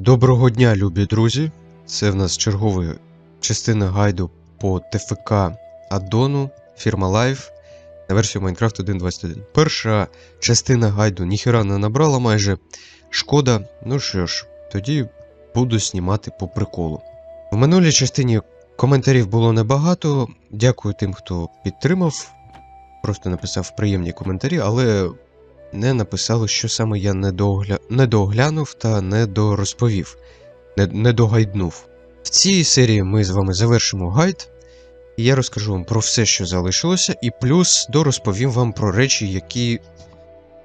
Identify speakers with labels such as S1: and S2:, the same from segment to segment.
S1: Доброго дня, любі друзі! Це в нас чергова частина гайду по ТФК Аддону фірма Live на версію Minecraft 1.21. Перша частина гайду ніхера не набрала майже. Шкода. Ну що ж, тоді буду знімати по приколу. В минулій частині коментарів було небагато. Дякую тим, хто підтримав. Просто написав приємні коментарі, але не написали, що саме я недоогля... недооглянув та недорозповів, недогайднув. В цій серії ми з вами завершимо гайд, я розкажу вам про все, що залишилося, і плюс дорозповім вам про речі, які,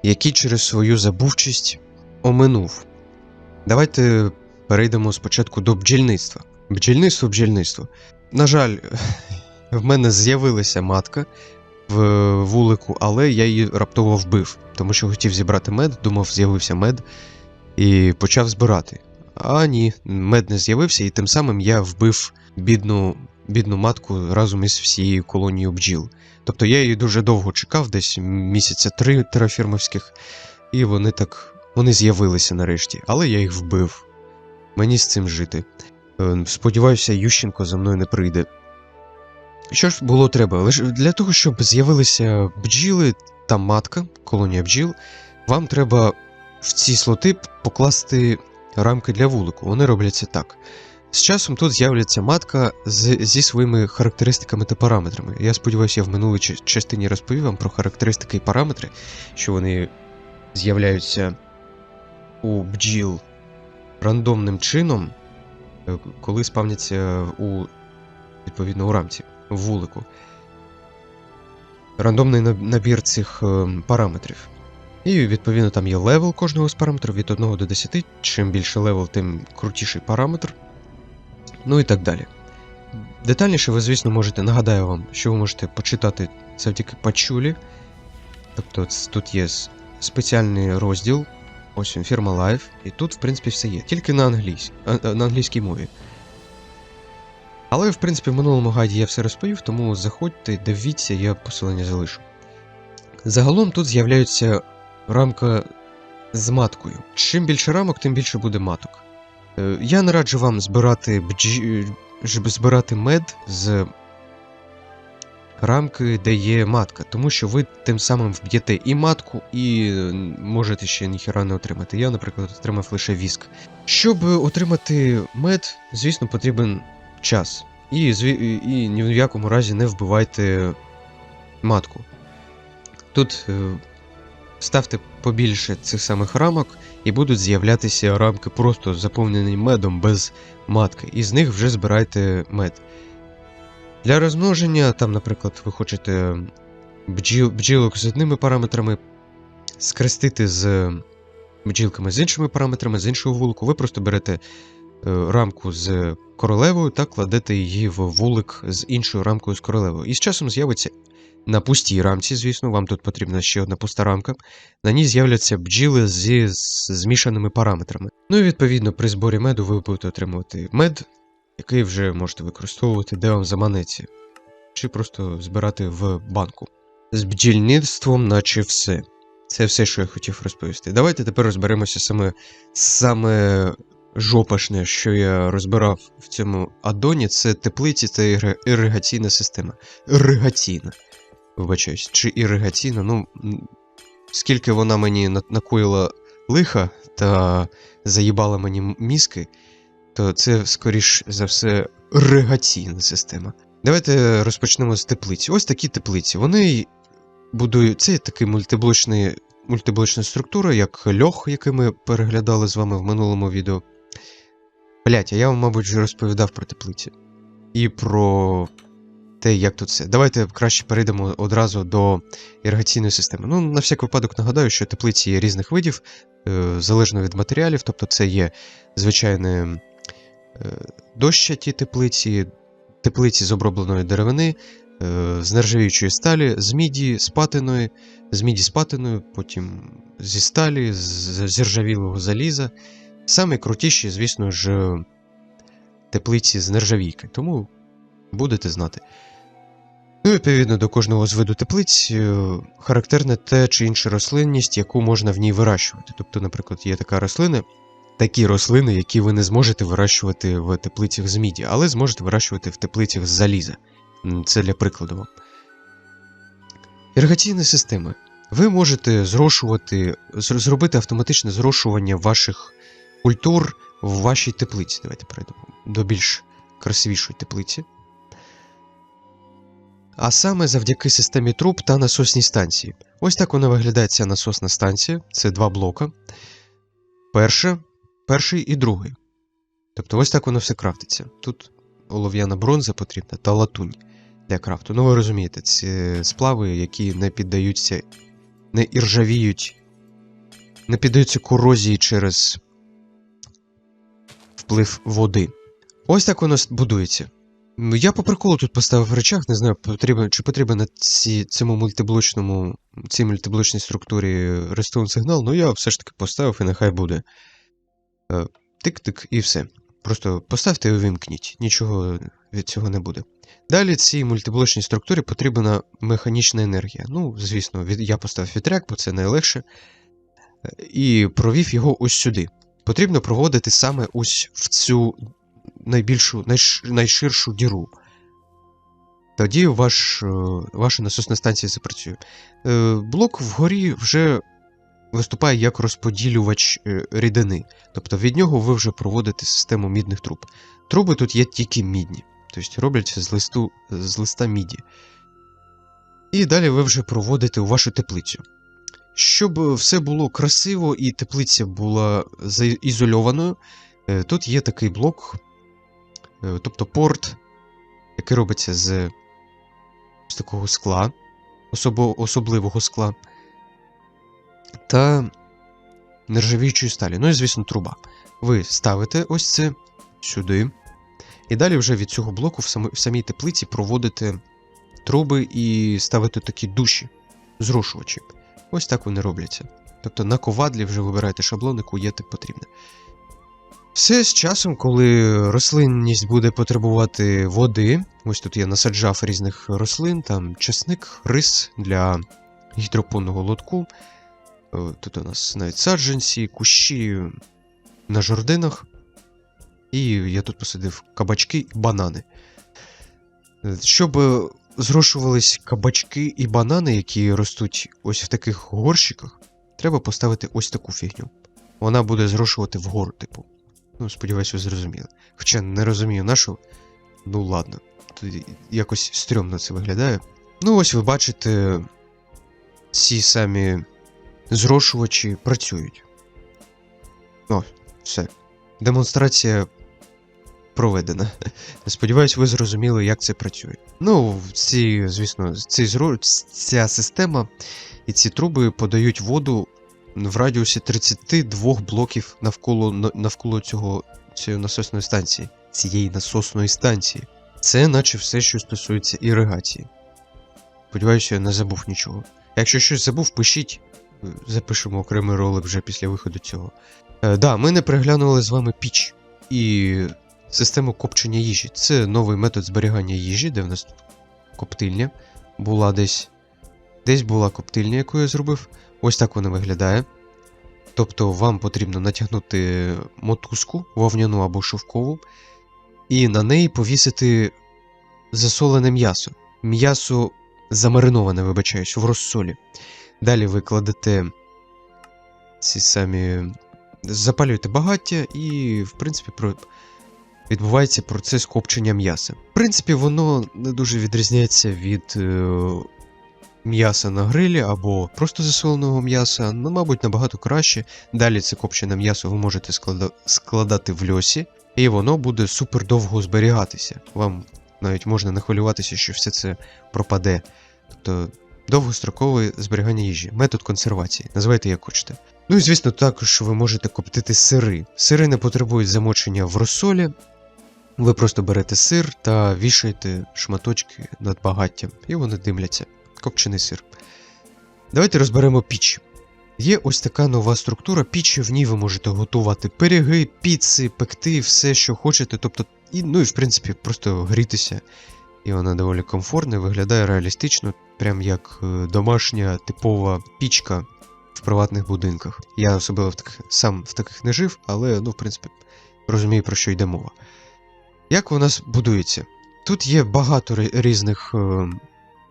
S1: які через свою забувчість оминув. Давайте перейдемо спочатку до бджільництва. Бджільництво, бджільництво. На жаль, в мене з'явилася матка в вулику, але я її раптово вбив, тому що хотів зібрати мед, думав, з'явився мед і почав збирати. А ні, мед не з'явився, і тим самим я вбив бідну, бідну матку разом із всією колонією бджіл. Тобто я її дуже довго чекав, десь місяця три терафірмовських, і вони так вони з'явилися нарешті, але я їх вбив. Мені з цим жити. Е, Сподіваюся, Ющенко за мною не прийде. Що ж було треба? Лише для того, щоб з'явилися бджіли та матка, колонія бджіл, вам треба в ці слоти покласти рамки для вулику. Вони робляться так. З часом тут з'являться матка з, зі своїми характеристиками та параметрами. Я сподіваюся, я в минулій частині розповів вам про характеристики і параметри, що вони з'являються у бджіл рандомним чином, е, коли спавняться у відповідно у рамці вулику. Рандомний набір цих е, параметрів. І відповідно там є левел кожного з параметрів від 1 до 10. Чим більше левел, тим крутіший параметр. Ну і так далі. Детальніше ви, звісно, можете, нагадаю вам, що ви можете почитати завдяки пачулі. Тобто тут є спеціальний розділ, ось він, фірма Live, і тут, в принципі, все є, тільки на, англійсь... на англійській мові. Але, в принципі, в минулому гайді я все розповів, тому заходьте, дивіться, я посилання залишу. Загалом тут з'являється рамка з маткою. Чим більше рамок, тим більше буде маток. Е, Я не раджу вам збирати бджі... збирати мед з рамки, де є матка, тому що ви тим самим вб'єте і матку, і е, можете ще ніхіра не отримати. Я, наприклад, отримав лише віск. Щоб отримати мед, звісно, потрібен час. І, зві- і ні в якому разі не вбивайте матку. Тут е, ставте побільше цих самих рамок, і будуть з'являтися рамки просто заповнені медом без матки, і з них вже збирайте мед. Для розмноження, там, наприклад, ви хочете бджіл, бджілок з одними параметрами скрестити з бджілками з іншими параметрами, з іншого вулику, ви просто берете е, рамку з королевою та кладете її в вулик з іншою рамкою з королевою. І з часом з'явиться на пустій рамці, звісно, вам тут потрібна ще одна пуста рамка. На ній з'являться бджіли зі змішаними параметрами. Ну і відповідно при зборі меду ви будете отримувати мед, який вже можете використовувати, де вам заманеться, чи просто збирати в банку. З бджільництвом, наче все. Це все, що я хотів розповісти. Давайте тепер розберемося саме, саме жопашне, що я розбирав в цьому аддоні, це теплиці та іригаційна система. Іригаційна. Вибачаюсь, чи іригаційна, ну. Скільки вона мені накоїла лиха та заїбала мені мізки, то це, скоріш за все, іригаційна система. Давайте розпочнемо з теплиці. Ось такі теплиці. Вони будують. Це мультиблочний, мультиблочна структура, як льох, який ми переглядали з вами в минулому відео. Блять, а я вам, мабуть, вже розповідав про теплиці. І про те, як тут все. Давайте краще перейдемо одразу до іригаційної системи. Ну, на всяк випадок нагадаю, що теплиці є різних видів, е, залежно від матеріалів, тобто це є звичайні е, дощаті теплиці, теплиці з обробленої деревини, е, з нержавіючої сталі, з міді, з патиної, з міді з патиною, потім зі сталі, з з ржавілого заліза. Саме крутіші, звісно ж, теплиці з нержавійки, тому будете знати. Ну, відповідно до кожного з виду теплиць е, характерна те чи інша рослинність, яку можна в ній вирощувати. Тобто, наприклад, є така рослина, такі рослини, які ви не зможете вирощувати в теплицях з міді, але зможете вирощувати в теплицях з заліза. Це для прикладу вам. Іригаційна система. Ви можете зрошувати, зробити автоматичне зрошування ваших культур в вашій теплиці. Давайте перейдемо до більш красивішої теплиці. А саме завдяки системі труб та насосній станції. Ось так вона виглядає ця насосна станція. Це два блока. Перше, перший і другий. Тобто ось так воно все крафтиться. Тут олов'яна бронза потрібна та латунь для крафту. Ну ви розумієте, це сплави, які не піддаються, не іржавіють, не піддаються корозії через вплив води. Ось так воно будується. Я по приколу тут поставив речах, не знаю, потрібен, чи потрібен ці, цьому мультиблочному, цій мультиблочній структурі рестон сигнал, ну я все ж таки поставив і нехай буде. Е, Тик-тик і все. Просто поставте і увімкніть, нічого від цього не буде. Далі цій мультиблочній структурі потрібна механічна енергія. Ну, звісно, я поставив вітряк, бо це найлегше. Е, І провів його ось сюди. Потрібно проводити саме ось в цю найбільшу, найширшу діру. Тоді ваш, е, ваша насосна станція запрацює. Е, Блок вгорі вже виступає як розподілювач е, рідини. Тобто від нього ви вже проводите систему мідних труб. Труби тут є тільки мідні, тобто робляться з, листу, з листа міді. І далі ви вже проводите у вашу теплицю. Щоб все було красиво і теплиця була заізольованою, е, тут є такий блок, е, тобто порт, який робиться з, з такого скла, особо, особливого скла, та нержавіючої сталі. Ну і, звісно, труба. Ви ставите ось це сюди. І далі вже від цього блоку в, самі, в самій теплиці проводите труби і ставите такі душі, зрушувачі. Ось так вони робляться. Тобто на ковадлі вже вибираєте шаблон, яку є потрібне. Все з часом, коли рослинність буде потребувати води, ось тут я насаджав різних рослин, там чесник, рис для гідропонного лотку. Е, Тут у нас навіть саджанці, кущі на жординах. І я тут посадив кабачки і банани. Е, Щоб зрошувались кабачки і банани, які ростуть ось в таких горщиках, треба поставити ось таку фігню. Вона буде зрошувати вгору, типу. Ну, сподіваюсь, ви зрозуміли. Хоча не розумію нашу. Ну ладно. Тут якось стрьомно це виглядає. Ну, ось ви бачите, ці самі зрошувачі працюють. О, все. Демонстрація проведена. Сподіваюсь, ви зрозуміли, як це працює. Ну, ці, звісно, ці ця система і ці труби подають воду в радіусі 32 блоків навколо, навколо цього, цієї насосної станції. Цієї насосної станції. Це наче все, що стосується іригації. Сподіваюся, я не забув нічого. Якщо щось забув, пишіть, запишемо окремий ролик вже після виходу цього. Е, да, ми не переглянули з вами піч і систему копчення їжі. Це новий метод зберігання їжі, де в нас коптильня була десь. Десь була коптильня, яку я зробив. Ось так вона виглядає. Тобто вам потрібно натягнути мотузку вовняну або шовкову, і на неї повісити засолене м'ясо. М'ясо замариноване, вибачаюсь, в розсолі. Далі ви кладете ці самі. Запалюєте багаття, і, в принципі. Відбувається процес копчення м'яса. В принципі, воно не дуже відрізняється від е... м'яса на грилі або просто засоленого м'яса, ну, мабуть, набагато краще. Далі це копчене м'ясо ви можете склада... складати в льосі, і воно буде супер довго зберігатися. Вам навіть можна не хвилюватися, що все це пропаде. Тобто довгострокове зберігання їжі, метод консервації, називайте як хочете. Ну і звісно, також ви можете коптити сири. Сири не потребують замочення в розсолі. Ви просто берете сир та вішаєте шматочки над багаттям, і вони димляться. Копчений сир. Давайте розберемо піч. Є ось така нова структура пічі, в ній ви можете готувати пиріги, піци, пекти, все, що хочете. Тобто, і, ну і в принципі, просто грітися. І вона доволі комфортна, виглядає реалістично, прям як е, домашня типова пічка в приватних будинках. Я особливо в таких, сам в таких не жив, але, ну, в принципі, розумію, про що йде мова. Як нас будується? Тут є багато різних е,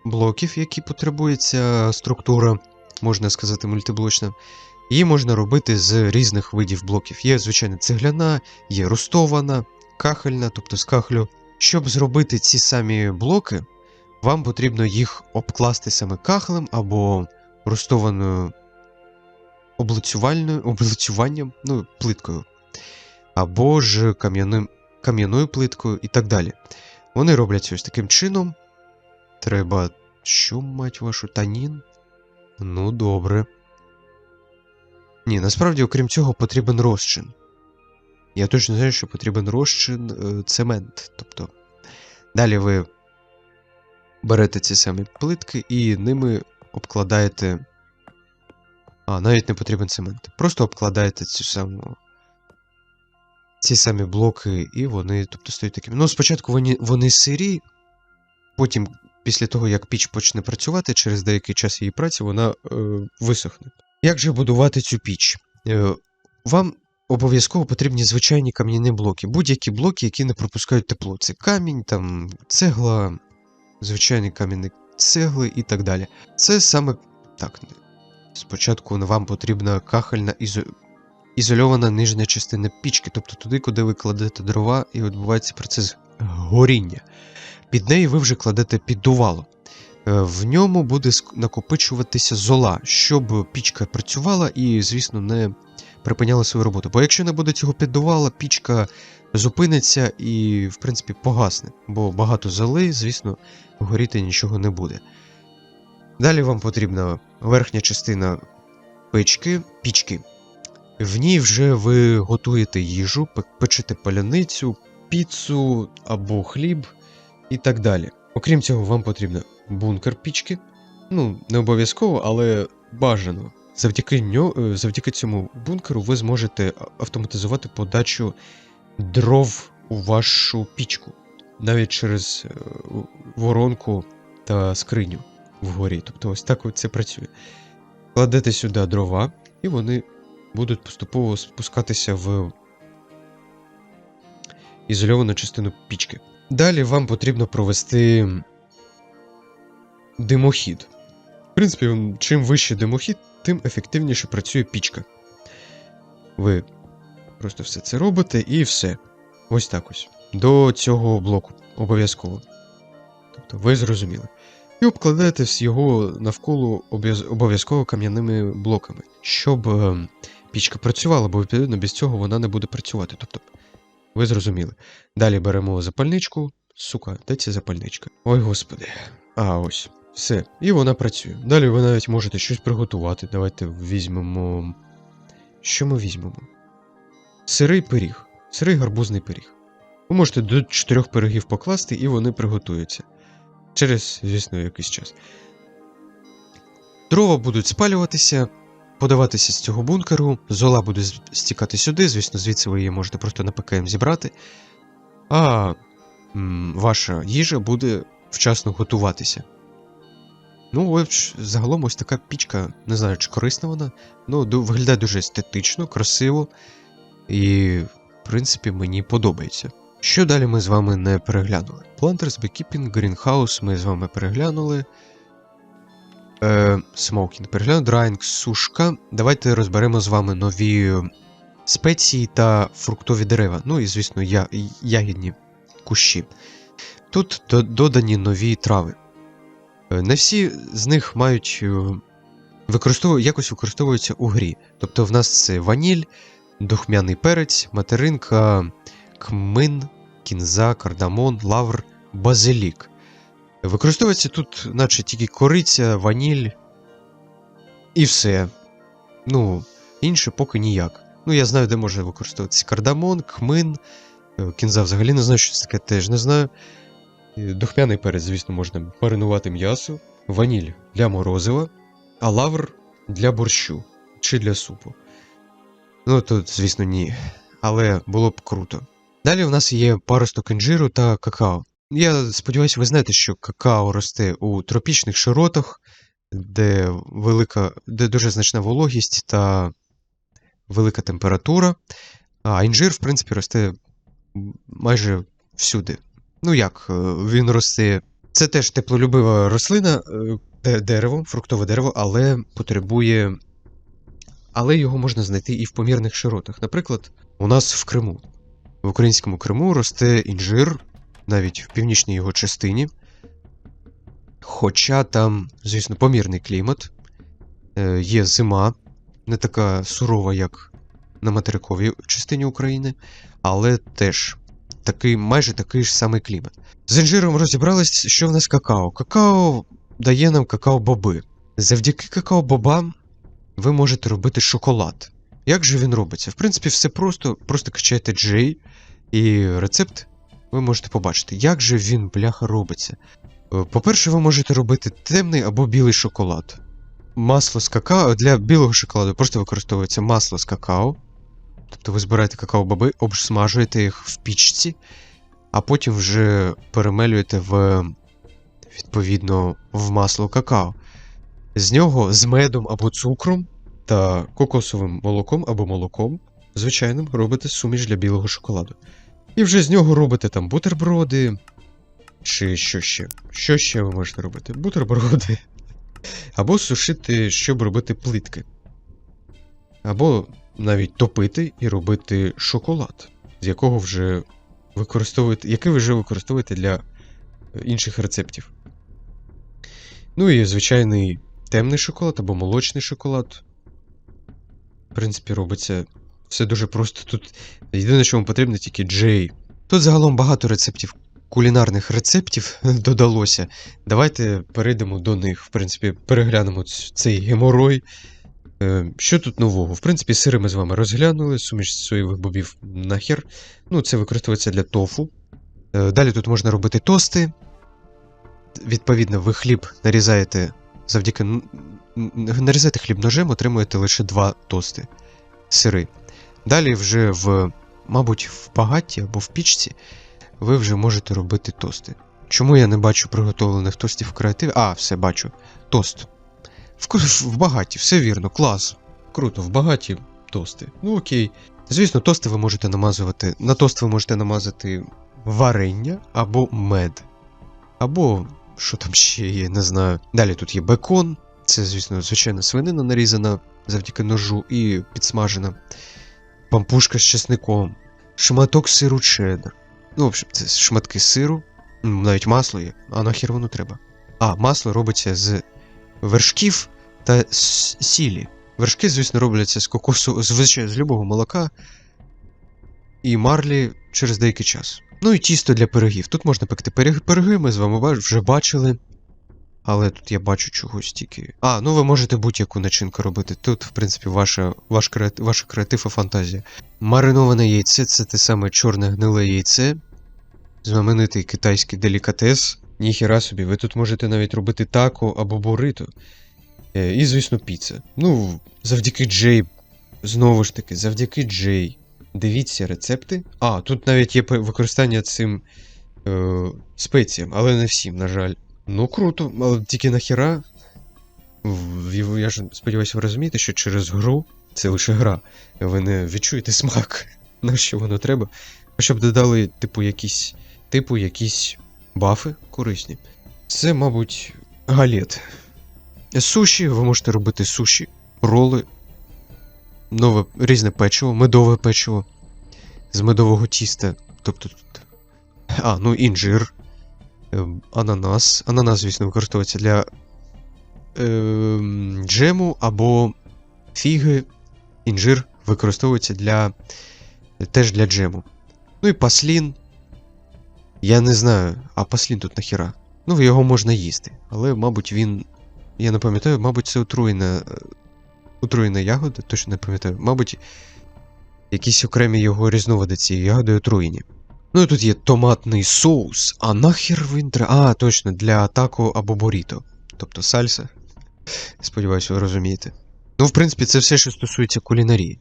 S1: блоків, які потребується структура, можна сказати, мультиблочна. Її можна робити з різних видів блоків. Є, звичайно, цегляна, є рустована, кахельна, тобто з кахлю. Щоб зробити ці самі блоки, вам потрібно їх обкласти саме кахлем або рустованою облицювальною, облицюванням, ну, плиткою, або ж кам'яним, кам'яною плиткою і так далі. Вони робляться ось таким чином. Треба. Що, мать вашу, танін? Ну, добре. Ні, насправді, окрім цього, потрібен розчин. Я точно знаю, що потрібен розчин е, цемент. Тобто, далі ви берете ці самі плитки і ними обкладаєте. А, навіть не потрібен цемент. Просто обкладаєте цю саму. Ці самі блоки, і вони, тобто, стають такими. Ну, спочатку вони, вони сирі, потім, після того, як піч почне працювати, через деякий час її праці вона е, висохне. Як же будувати цю піч? Е, вам обов'язково потрібні звичайні кам'яні блоки. Будь-які блоки, які не пропускають тепло. Це камінь, там, цегла, звичайні кам'яні цегли і так далі. Це саме так. Спочатку вам потрібна кахельна ізо... ізольована нижня частина пічки, тобто туди, куди ви кладете дрова, і відбувається процес горіння. Під неї ви вже кладете піддувало. Е, В ньому буде накопичуватися зола, щоб пічка працювала і, звісно, не припиняла свою роботу. Бо якщо не буде цього піддувала, пічка зупиниться і, в принципі, погасне. Бо багато золи, звісно, горіти нічого не буде. Далі вам потрібна верхня частина печки, пічки. В ній вже ви готуєте їжу, пе- печете паляницю, піцу або хліб і так далі. Окрім цього, вам потрібен бункер пічки. Ну, не обов'язково, але бажано. Завдяки, ньо, е, завдяки цьому бункеру ви зможете автоматизувати подачу дров у вашу пічку, навіть через е, воронку та скриню вгорі. Тобто ось так це працює. Кладете сюди дрова, і вони будуть поступово спускатися в ізольовану частину пічки. Далі вам потрібно провести димохід. В принципі, чим вищий димохід, тим ефективніше працює пічка. Ви просто все це робите і все. Ось так ось. До цього блоку обов'язково. Тобто ви зрозуміли. І обкладаєте його навколо обов'язково кам'яними блоками, щоб е, пічка працювала, бо відповідно без цього вона не буде працювати. Тобто, ви зрозуміли. Далі беремо запальничку. Сука, де ця запальничка? Ой, господи. А, ось. Все. І вона працює. Далі ви навіть можете щось приготувати. Давайте візьмемо. Що ми візьмемо? Сирий пиріг. Сирий гарбузний пиріг. Ви можете до чотирьох пирогів покласти, і вони приготуються. Через, звісно, якийсь час. Дрова будуть спалюватися, подаватися з цього бункеру, зола буде стікати сюди, звісно, звідси ви її можете просто на ПКМ зібрати. А ваша їжа буде вчасно готуватися. Ну, загалом ось така пічка, не знаю, чи корисна вона. Ну, виглядає дуже естетично, красиво. І, в принципі, мені подобається. Що далі ми з вами не переглянули? Planters, Beekeeping, Greenhouse ми з вами переглянули. Е, Smoking переглянули, Drying, сушка. Давайте розберемо з вами нові спеції та фруктові дерева. Ну і, звісно, я, ягідні кущі. Тут до- додані нові трави. Е, Не всі з них мають е, використову... якось використовуються у грі. Тобто в нас це ваніль, духмяний перець, материнка, кмин, кінза, кардамон, лавр, базилік. Використовується тут, наче тільки кориця, ваніль і все. Ну, інше поки ніяк. Ну, я знаю, де може використовуватися кардамон, кмин, е, кінза взагалі не знаю, що це таке, теж не знаю. Е, Духмяний перець, звісно, можна маринувати м'ясо, ваніль для морозива, а лавр для борщу чи для супу. Ну, тут, звісно, ні. Але було б круто. Далі в нас є паросток інжиру та какао. Я сподіваюся, ви знаєте, що какао росте у тропічних широтах, де велика, де дуже значна вологість та велика температура. А інжир, в принципі, росте майже всюди. Ну як, е, він росте. Це теж теплолюбива рослина, е, дерево, фруктове дерево, але потребує. Але його можна знайти і в помірних широтах. Наприклад, у нас в Криму. В українському Криму росте інжир, навіть в північній його частині. Хоча там, звісно, помірний клімат, е, є зима, не така сурова, як на материковій частині України, але теж такий, майже такий ж самий клімат. З інжиром розібрались, що в нас какао. Какао дає нам какао-боби. Завдяки какао-бобам ви можете робити шоколад. Як же він робиться? В принципі, все просто, просто качаєте джей, і рецепт ви можете побачити, як же він, бляха, робиться. Е, По-перше, ви можете робити темний або білий шоколад. Масло з какао для білого шоколаду просто використовується масло з какао. Тобто ви збираєте какао-боби, обсмажуєте їх в пічці, а потім вже перемелюєте в відповідно в масло какао. З нього з медом або цукром та кокосовим молоком або молоком, звичайним, робите суміш для білого шоколаду. І вже з нього робите там бутерброди. Чи що ще? Що ще ви можете робити? Бутерброди. Або сушити, щоб робити плитки. Або навіть топити і робити шоколад, з якого вже використовуєте, який ви вже використовуєте для е, інших рецептів. Ну і звичайний темний шоколад або молочний шоколад. В принципі, робиться все дуже просто. Тут єдине, що вам потрібно, тільки джей. Тут загалом багато рецептів, кулінарних рецептів додалося. Давайте перейдемо до них. В принципі, переглянемо цей геморой. Е, Що тут нового? В принципі, сири ми з вами розглянули, суміш соєвих бобів нахер. Ну, це використовується для тофу. Е, Далі тут можна робити тости. Відповідно, ви хліб нарізаєте завдяки нарізаєте хліб ножем, отримуєте лише два тости сири. Далі вже в, мабуть, в багатті або в пічці ви вже можете робити тости. Чому я не бачу приготовлених тостів в креативі? А, все бачу. Тост. В, в багаті, все вірно, клас. Круто, в багаті тости. Ну окей. Звісно, тости ви можете намазувати. На тост ви можете намазати варення або мед. Або що там ще є, не знаю. Далі тут є бекон. Це, звісно, звичайна свинина нарізана завдяки ножу і підсмажена. Пампушка з чесником. Шматок сиру чеддер. Ну, в общем, це шматки сиру. Навіть масло є. А нахер воно треба? А, масло робиться з вершків та с- сілі. Вершки, звісно, робляться з кокосу, звичайно, з любого молока і марлі через деякий час. Ну і тісто для пирогів. Тут можна пекти пироги, ми з вами вже бачили. Але тут я бачу чогось тільки. А, ну ви можете будь-яку начинку робити. Тут, в принципі, ваша, ваш креат... ваша креатив і фантазія. Мариноване яйце це те саме чорне гниле яйце. Знаменитий китайський делікатес. Ніхіра собі, ви тут можете навіть робити тако або бурито. Е, І, звісно, піца. Ну, завдяки Джей. Знову ж таки, завдяки Джей. Дивіться рецепти. А, тут навіть є використання цим е, спеціям, але не всім, на жаль. Ну, круто, але тільки нахіра. Я ж сподіваюся, ви розумієте, що через гру це лише гра. Ви не відчуєте смак, на що воно треба. Хоча б додали, типу, якісь. Типу, якісь бафи корисні. Це, мабуть, галет. Суші, ви можете робити суші, роли, нове різне печиво, медове печиво з медового тіста. Тобто тут. А, ну інжир, ананас. Ананас, звісно, використовується для ем, джему або фіги. Інжир використовується для теж для джему. Ну і паслін. Я не знаю, а паслін тут нахіра. Ну, його можна їсти. Але, мабуть, він. Я не пам'ятаю, мабуть, це отруєна. е, Отруєна ягода, точно не пам'ятаю. Мабуть, якісь окремі його різновиди цієї ягоди отруєні. Ну і тут є томатний соус. А нахер він. А, точно, для тако або боріто. Тобто сальса. Сподіваюся, ви розумієте. Ну, в принципі, це все, що стосується кулінарії.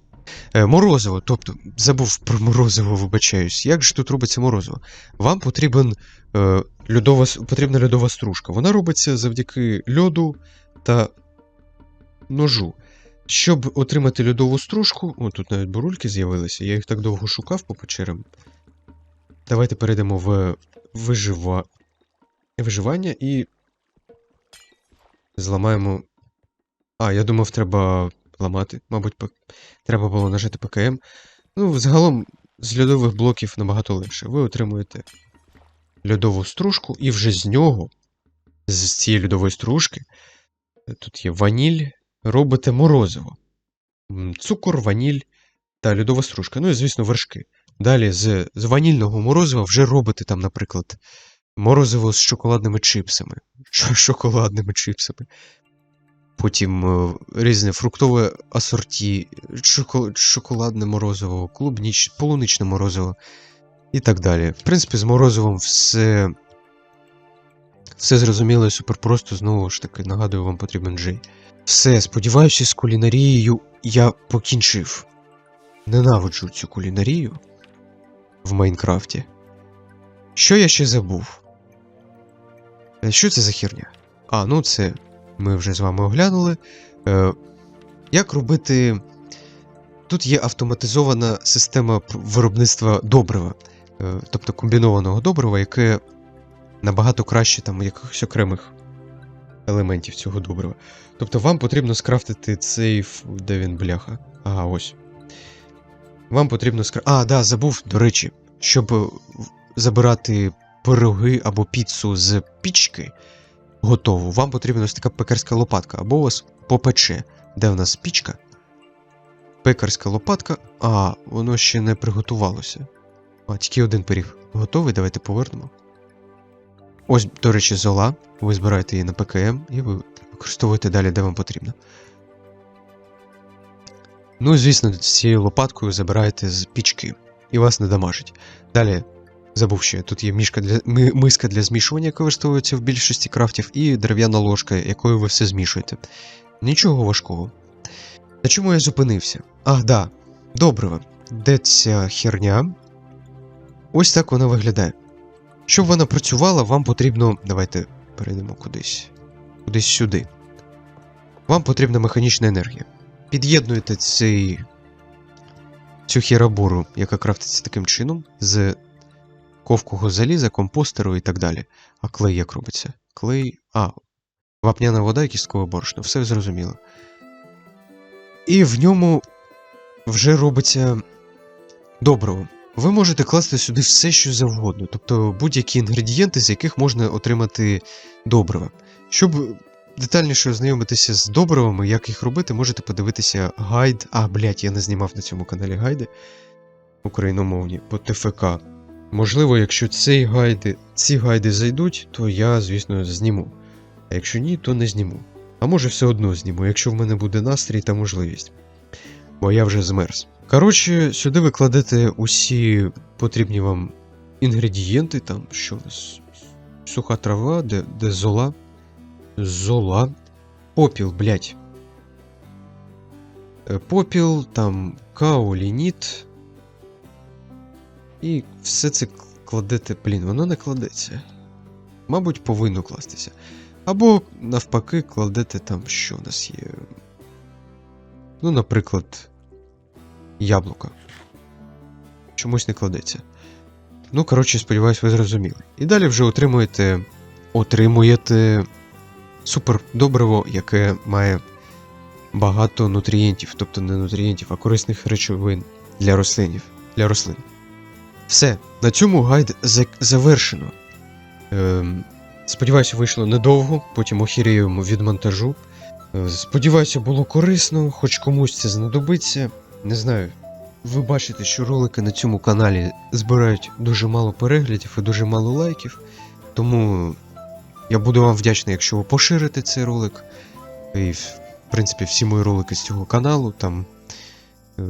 S1: Е, морозиво, тобто, забув про морозиво, вибачаюсь. Як же тут робиться морозиво? Вам потрібен, е, льодова, потрібна льодова стружка. Вона робиться завдяки льоду та ножу. Щоб отримати льодову стружку, о, тут навіть бурульки з'явилися, я їх так довго шукав по печерам. Давайте перейдемо в вижива... виживання і зламаємо. А, я думав, треба ламати. Мабуть, п- треба було нажати ПКМ. Ну, загалом, з льодових блоків набагато легше. Ви отримуєте льодову стружку, і вже з нього, з цієї льодової стружки, тут є ваніль, робите морозиво. Цукор, ваніль та льодова стружка. Ну і, звісно, вершки. Далі з, з ванільного морозива вже робите там, наприклад, морозиво з шоколадними чипсами. Шоколадними чипсами. Потім е, різне фруктове асорті, шоко- шоколадне морозиво, клубніч, полуничне морозиво і так далі. В принципі, з морозивом все, все зрозуміло і супер просто. Знову ж таки, нагадую, вам потрібен джей. Все, сподіваюся, з кулінарією я покінчив. Ненавиджу цю кулінарію в Майнкрафті. Що я ще забув? Е, Що це за херня? А, ну це ми вже з вами оглянули. Е, як робити. Тут є автоматизована система виробництва добрива, е, тобто комбінованого добрива, яке набагато краще там якихось окремих елементів цього добрива. Тобто вам потрібно скрафтити цей. Де він бляха? Ага, ось. Вам потрібно скрафтити. А, да, забув, до речі, щоб е, забирати пироги або піцу з пічки готову, вам потрібна ось така пекарська лопатка, або у вас попече. Де в нас пічка? Пекарська лопатка. А, воно ще не приготувалося. А, тільки один пиріг. Готовий, давайте повернемо. Ось, до речі, зола. Ви збираєте її на ПКМ і ви використовуєте далі, де вам потрібно. Ну звісно, цією лопаткою забираєте з пічки і вас не дамажить. Далі, забув ще, тут є мішка для, миска для змішування, яка використовується в більшості крафтів, і дерев'яна ложка, якою ви все змішуєте. Нічого важкого. На чому я зупинився? Ах, да, добриво. Де ця херня? Ось так вона виглядає. Щоб вона працювала, вам потрібно. Давайте перейдемо кудись. Кудись сюди. Вам потрібна механічна енергія. Під'єднуєте цей. цю хірабуру, яка крафтиться таким чином, з ковкого заліза, компостеру і так далі. А клей як робиться? Клей. А, вапняна вода і кісткове борошно, все зрозуміло. І в ньому вже робиться добриво. Ви можете класти сюди все, що завгодно, тобто будь-які інгредієнти, з яких можна отримати добрива. Щоб детальніше ознайомитися з добривами, як їх робити, можете подивитися гайд. А, блядь, я не знімав на цьому каналі гайди україномовні по ТФК. Можливо, якщо цей гайди, ці гайди зайдуть, то я, звісно, зніму. А якщо ні, то не зніму. А може все одно зніму, якщо в мене буде настрій та можливість. Бо я вже змерз. Коротше, сюди ви кладете усі потрібні вам інгредієнти, там що у нас? Суха трава, де, де зола. Зола. Попіл, блять. Попіл, там каолініт. І все це кладете. Блін, воно не кладеться. Мабуть, повинно кластися. Або, навпаки, кладете там, що у нас є. Ну, наприклад, яблука. Чомусь не кладеться. Ну, коротше, сподіваюсь, ви зрозуміли. І далі вже отримуєте. Отримуєте супер добриво, яке має багато нутрієнтів, тобто не нутрієнтів, а корисних речовин для рослинів. Для рослин. Все, на цьому гайд за- завершено. Ем, сподіваюся, вийшло недовго, потім охіріємо від монтажу. Е, Сподіваюся, було корисно, хоч комусь це знадобиться. Не знаю. Ви бачите, що ролики на цьому каналі збирають дуже мало переглядів і дуже мало лайків. Тому я буду вам вдячний, якщо ви поширите цей ролик. І, в принципі, всі мої ролики з цього каналу. Там е,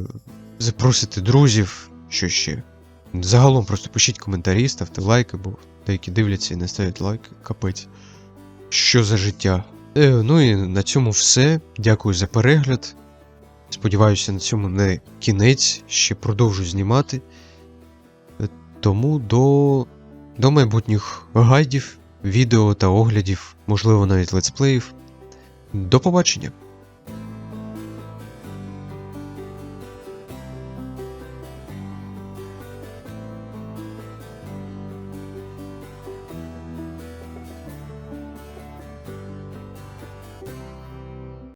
S1: запросите друзів, що ще. Загалом просто пишіть коментарі, ставте лайки, бо деякі дивляться і не ставлять лайки. Капець. Що за життя? Е, ну і на цьому все. Дякую за перегляд. Сподіваюся, на цьому не кінець, ще продовжу знімати. Е, Тому до, до майбутніх гайдів, відео та оглядів, можливо, навіть летсплеїв. До побачення!